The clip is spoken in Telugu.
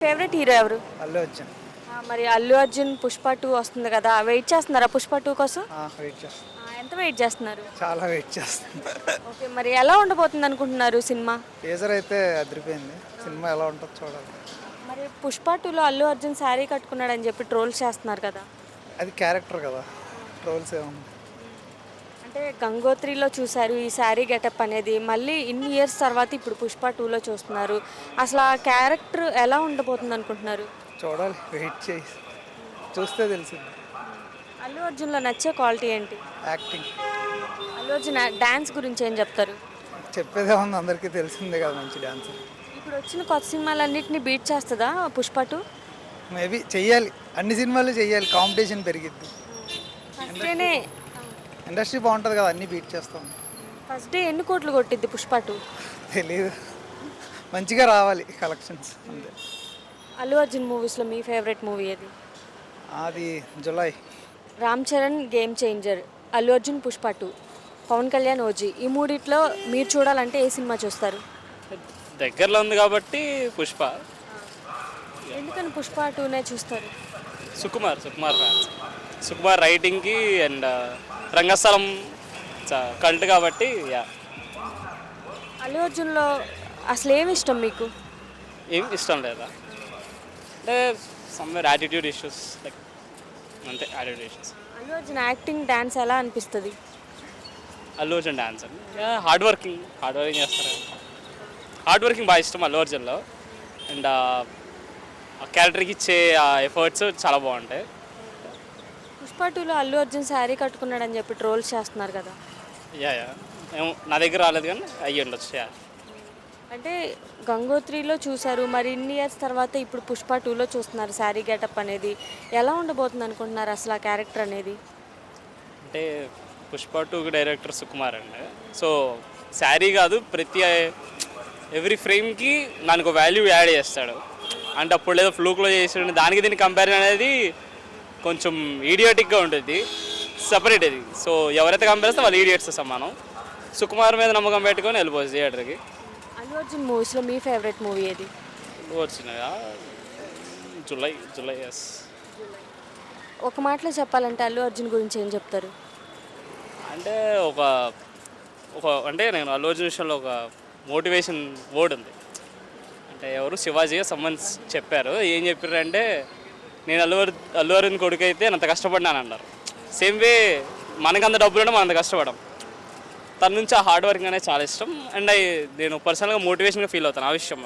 ఫేవరెట్ హీరో ఎవరు? అల్లు అర్జున్. ఆ, మరి అల్లు అర్జున్ పుష్ప టూ వస్తుంది కదా. వెయిట్ చేస్తున్నారా పుష్ప టూ కోసం? ఆ, వెయిట్ చేస్తాను ఆ, ఎంత వెయిట్ చేస్తున్నారు? చాలా వెయిట్ చేస్తాను ఓకే మరి ఎలా ఉండబోతుంది అనుకుంటున్నారు సినిమా? టీజర్ అయితే అదిరిపోయింది. సినిమా ఎలా ఉంటుందో చూడాలి. మరి పుష్ప టూలో అల్లు అర్జున్ శారీ కట్టుకున్నాడని చెప్పి ట్రోల్స్ చేస్తున్నారు కదా. అది క్యారెక్టర్ కదా. ట్రోల్స్ ఏముంది? అంటే గంగోత్రిలో చూశారు ఈ శారీ గెటప్ అనేది. మళ్ళీ ఇన్ని ఇయర్స్ తర్వాత ఇప్పుడు పుష్ప టూలో చూస్తున్నారు. అసలు ఆ క్యారెక్టర్ ఎలా ఉండబోతుంది అనుకుంటున్నారు? చూడాలి వెయిట్ చేయి. చూస్తే తెలిసింది. అల్లు అర్జున్లో నచ్చే క్వాలిటీ ఏంటి? యాక్టింగ్. అల్లు అర్జున్ డ్యాన్స్ గురించి ఏం చెప్తారు? చెప్పేదే ఉంది అందరికీ తెలిసిందే కదా మంచి డాన్స్. ఇప్పుడు వచ్చిన కొత్త సినిమాలన్నింటినీ బీట్ చేస్తుందా పుష్ప టూ? మేబీ చెయ్యాలి అన్ని సినిమాలు చెయ్యాలి కాంపిటీషన్ పెరిగిద్ది. డేనే ఇండస్ట్రీ బాగుంటుంది కదా అన్నీ బీట్ చేస్తాం. ఫస్ట్ డే ఎన్ని కోట్లు కొట్టిద్ది పుష్ప టూ? తెలియదు మంచిగా రావాలి కలెక్షన్స్ అంతే. అల్లు అర్జున్ మూవీస్లో మీ ఫేవరెట్ మూవీ ఏది? అది July. Ram Charan game changer Allu Arjun Pushpa two Pawan Kalyan OG. ఈ మూడిట్లో మీరు చూడాలంటే ఏ సినిమా చూస్తారు? దగ్గరలో ఉంది కాబట్టి పుష్ప. ఎందుకని పుష్ప టూనే చూస్తారు? సుకుమార్ సుకుమార్ ఫ్యాన్స్ సుకుమార్ రైటింగ్కి అండ్ రంగస్థలం కల్ట్ కాబట్టి యా. అల్లు అర్జున్లో అసలు ఏమి ఇష్టం మీకు? ఏం ఇష్టం లేదా? అంటే సమ్వేర్ యాటిట్యూడ్ ఇష్యూస్ లైక్ అంతే attitude issues. Allu Arjun acting dance ఎలా అనిపిస్తుంది? అల్లు అర్జున్ డాన్స్ అండి. హార్డ్ వర్కింగ్ హార్డ్ వర్కింగ్ చేస్తారు? హార్డ్ వర్కింగ్ బాగా ఇష్టం అల్లు అర్జున్లో. అండ్ ఆ క్యారెక్టర్కి ఇచ్చే ఎఫర్ట్స్ చాలా బాగుంటాయి. పుష్ప టూలో అల్లు అర్జున్ శారీ కట్టుకున్నాడని చెప్పి ట్రోల్స్ చేస్తున్నారు కదా. Yeah yeah. ఏమో నా దగ్గర రాలేదు కానీ అయ్యి ఉండొచ్చు యా. అంటే గంగోత్రిలో చూశారు మరి ఇన్ని ఇయర్స్ తర్వాత ఇప్పుడు పుష్ప టూలో చూస్తున్నారు శారీ గెటప్ అనేది. ఎలా ఉండబోతుంది అనుకుంటున్నారు అసలు ఆ క్యారెక్టర్ అనేది? అంటే పుష్ప టూకి డైరెక్టర్ సుకుమార్ అండి. సో శారీ కాదు ప్రతి ఎవ్రీ ఫ్రేమ్కి ఒక వాల్యూ యాడ్ చేస్తాడు. అంటే అప్పుడు ఏదో ఫ్లూక్లో చేసాడు దానికి దీనికి కంపారిజన్ అనేది కొంచెం ఈడియోటిక్గా ఉంటుంది సపరేట్ అది సో ఎవరైతే కంపేర్ చేస్తే వాళ్ళు ఈడియట్స్ సమానం. సుకుమార్ మీద నమ్మకం పెట్టుకొని వెళ్ళిపోవచ్చు థియేటర్కి అల్లు అర్జున్ మూవీస్లో మీ ఫేవరెట్ మూవీ ఏది? వచ్చినాయా జూలై జూలై ఎస్ ఒక మాటలో చెప్పాలంటే అల్లు అర్జున్ గురించి ఏం చెప్తారు? అంటే ఒక ఒక అంటే నేను అల్లు అర్జున్ విషయంలో ఒక మోటివేషన్ వర్డ్ ఉంది. అంటే ఎవరు శివాజీ సమ్మన్ చెప్పారు. ఏం చెప్పారంటే నేను అల్లు అల్లు అరుణ్ కొడుకు అయితే అంత కష్టపడినాను అన్నారు. సేమ్ వే మనకంత డబ్బులు ఉంటే మనం అంత కష్టపడం. తన నుంచి ఆ హార్డ్ వర్క్ అనేది చాలా ఇష్టం. అండ్ అయి నేను పర్సనల్గా మోటివేషన్గా ఫీల్ అవుతాను ఆ విషయం